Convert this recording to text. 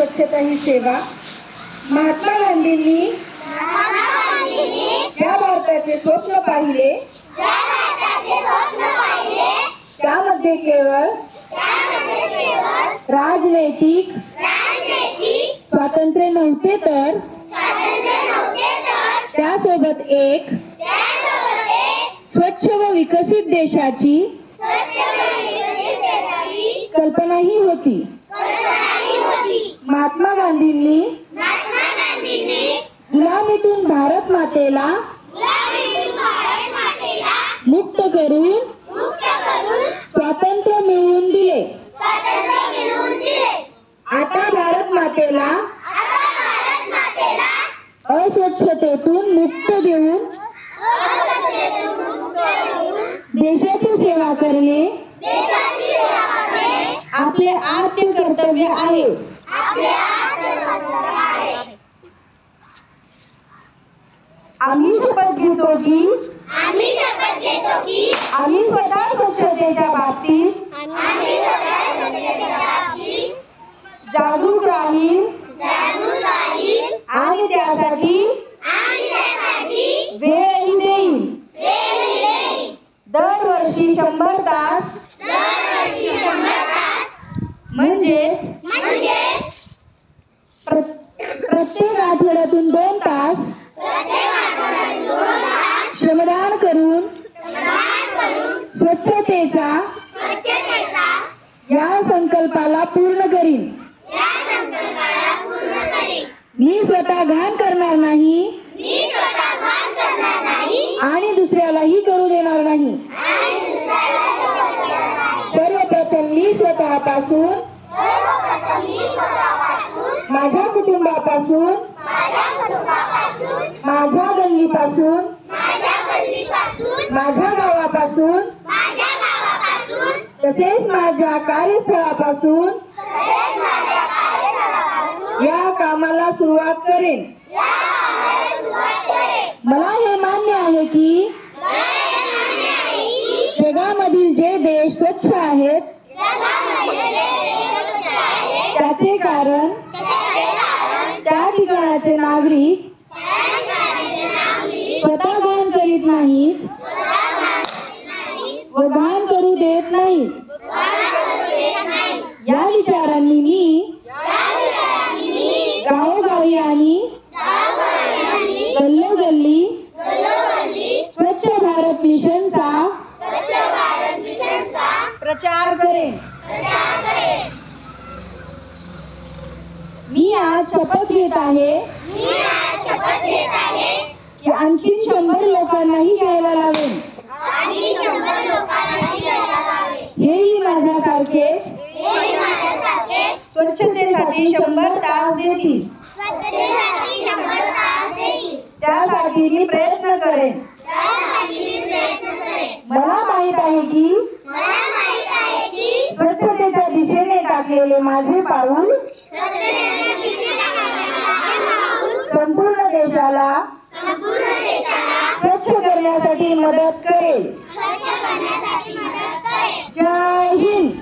स्वच्छता ही सेवा. महात्मा गांधींनी ज्या भारताचे स्वप्न पाहिले. त्यामध्ये केवळ राजनैतिक स्वातंत्र्य नव्हते तर. त्यासोबत एक स्वच्छ व विकसित देशाची कल्पनाही होती. महात्मा गांधींनी गुलामीतून भारत मातेला मुक्त करून स्वातंत्र्य मिळवून दिले. आता भारत मातेला अस्वच्छतेतून मुक्त देऊन देशाची सेवा करणे आपले आर्थिक कर्तव्य आहे. आम्ही शपथ घेतो की आम्ही शपथ घेतो की आम्ही स्वतः स्वच्छतेच्या बाबतीत आम्ही स्वतः स्वच्छतेच्या बाबतीत जागरूक राहील जागरूक राहील आणि त्यासाठी आणि त्यासाठी वेळही देईल. वेळ देईल. दरवर्षी शंभर तास दरवर्षी शंभर तास म्हणजेच आठवड्यातून दोन तास श्रमदान करून स्वच्छतेचा या संकल्पाला पूर्ण करीन मी स्वतः घाण करणार नाही आणि दुसऱ्यालाही करू देणार नाही नाही. सर्वप्रथम मी स्वतःपासून सर्वप्रथम मी स्वतःपासून माझ्या कुटुंबापासून माझ्या कुटुंबापासून माझ्या गल्लीपासून. माझ्या गावापासून? माझ्या गावापासून. तसेच माझ्या कार्यस्थळापासून? या कामाला सुरुवात करेन. मला हे मान्य आहे की जगामधील जे देश स्वच्छ आहेत, त्याचे कारण नाहीत व करू देत नाही. या विचारांनी मी गावोगावी आणि गल्लोगल्ली स्वच्छ भारत मिशनचा प्रचार करेन. मी आज शपथ घेत आहे. की आणखी शंभर लोकांनाही यायला लावेन. हेही माझ्यासारखेच हे माझ्यासारखे स्वच्छतेसाठी शंभर तास देतील. त्यासाठी मी प्रयत्न करेन. मला माहीत आहे की स्वच्छतेच्या दिशेने टाकलेले माझे पाऊल संपूर्ण देशाला करण्यासाठी मदत करेल. जय हिंद.